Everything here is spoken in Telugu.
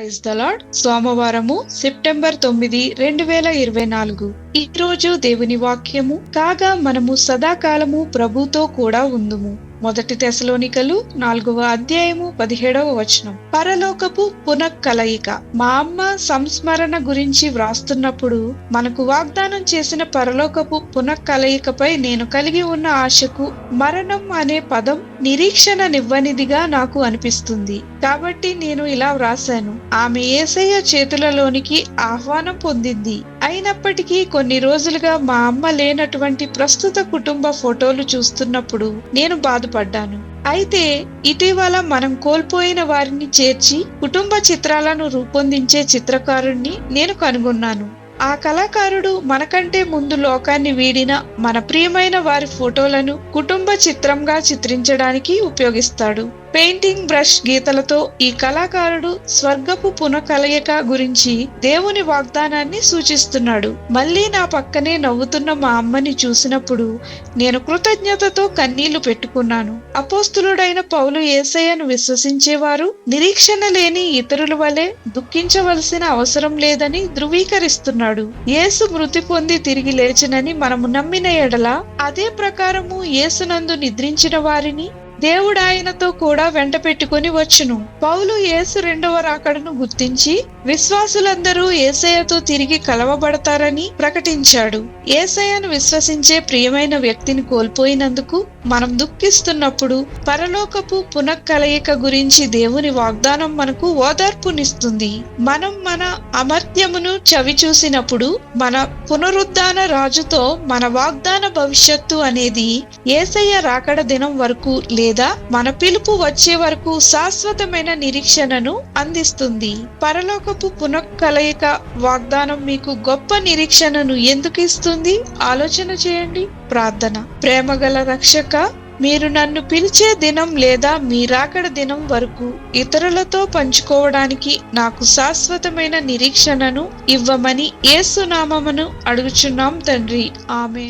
ప్రైజ్ దలాడ్ సోమవారము సెప్టెంబర్ తొమ్మిది రెండు వేల ఇరవై నాలుగు. ఈ రోజు దేవుని వాక్యము. కాగా మనము సదాకాలము ప్రభుతో కూడా ఉందుము. మొదటి తెశలోనికలు నాలుగవ అధ్యాయము పదిహేడవ వచనం. పరలోకపు పునఃకలయిక. మా అమ్మ సంస్మరణ గురించి వ్రాస్తున్నప్పుడు మనకు వాగ్దానం చేసిన పరలోకపు పునఃకలయికపై నేను కలిగి ఉన్న ఆశకు మరణం అనే పదం నిరీక్షణనివ్వనిదిగా నాకు అనిపిస్తుంది. కాబట్టి నేను ఇలా వ్రాశాను. ఆమె ఏసయ్య చేతులలోనికి ఆహ్వానం పొందింది. అయినప్పటికీ కొన్ని రోజులుగా మా అమ్మ లేనటువంటి ప్రస్తుత కుటుంబ ఫోటోలు చూస్తున్నప్పుడు నేను బాధపడ్డాను. అయితే ఇటీవల మనం కోల్పోయిన వారిని చేర్చి కుటుంబ చిత్రాలను రూపొందించే చిత్రకారుణ్ణి నేను కనుగొన్నాను. ఆ కళాకారుడు మనకంటే ముందు లోకాన్ని వీడిన మన ప్రియమైన వారి ఫోటోలను కుటుంబ చిత్రంగా చిత్రించడానికి ఉపయోగిస్తాడు. పెయింటింగ్ బ్రష్ గీతలతో ఈ కళాకారుడు స్వర్గపు పునఃకలయిక గురించి దేవుని వాగ్దానాన్ని సూచిస్తున్నాడు. మళ్ళీ నా పక్కనే నవ్వుతున్న మా అమ్మని చూసినప్పుడు నేను కృతజ్ఞతతో కన్నీళ్ళు పెట్టుకున్నాను. అపోస్తులుడైన పౌలు ఏసయ్యను విశ్వసించేవారు నిరీక్షణ లేని ఇతరుల వలె దుఃఖించవలసిన అవసరం లేదని ధృవీకరిస్తున్నాడు. యేసు మృతి పొంది తిరిగి లేచినని మనము నమ్మిన ఎడల అదే ప్రకారము యేసునందు నిద్రించిన వారిని దేవుడు ఆయనతో కూడా వెంట పెట్టుకుని వచ్చును. పౌలు యేసు రెండవ రాకడను గుర్తించి విశ్వాసులందరూ ఏసయ్యతో తిరిగి కలవబడతారని ప్రకటించాడు. ఏసయ్యను విశ్వసించే ప్రియమైన వ్యక్తిని కోల్పోయినందుకు మనం దుఃఖిస్తున్నప్పుడు పరలోకపు పునఃకలయిక గురించి దేవుని వాగ్దానం మనకు ఓదార్పునిస్తుంది. మనం మన అమర్త్యమును చవి చూసినప్పుడు మన పునరుద్ధాన రాజుతో మన వాగ్దాన భవిష్యత్తు అనేది ఏసయ్య రాకడ దినం వరకు లేదా మన పిలుపు వచ్చే వరకు శాశ్వతమైన నిరీక్షణను అందిస్తుంది. పరలోకపు పునఃకలయిక వాగ్దానం మీకు గొప్ప నిరీక్షణను ఎందుకు ఇస్తుంది? ఆలోచన చేయండి. ప్రార్థన. ప్రేమగల రక్షక మీరు నన్ను పిలిచే దినం లేదా మీ రాకడ దినం వరకు ఇతరులతో పంచుకోవడానికి నాకు శాశ్వతమైన నిరీక్షణను ఇవ్వమని ఏసునామమును అడుగుచున్నాం తండ్రి. ఆమె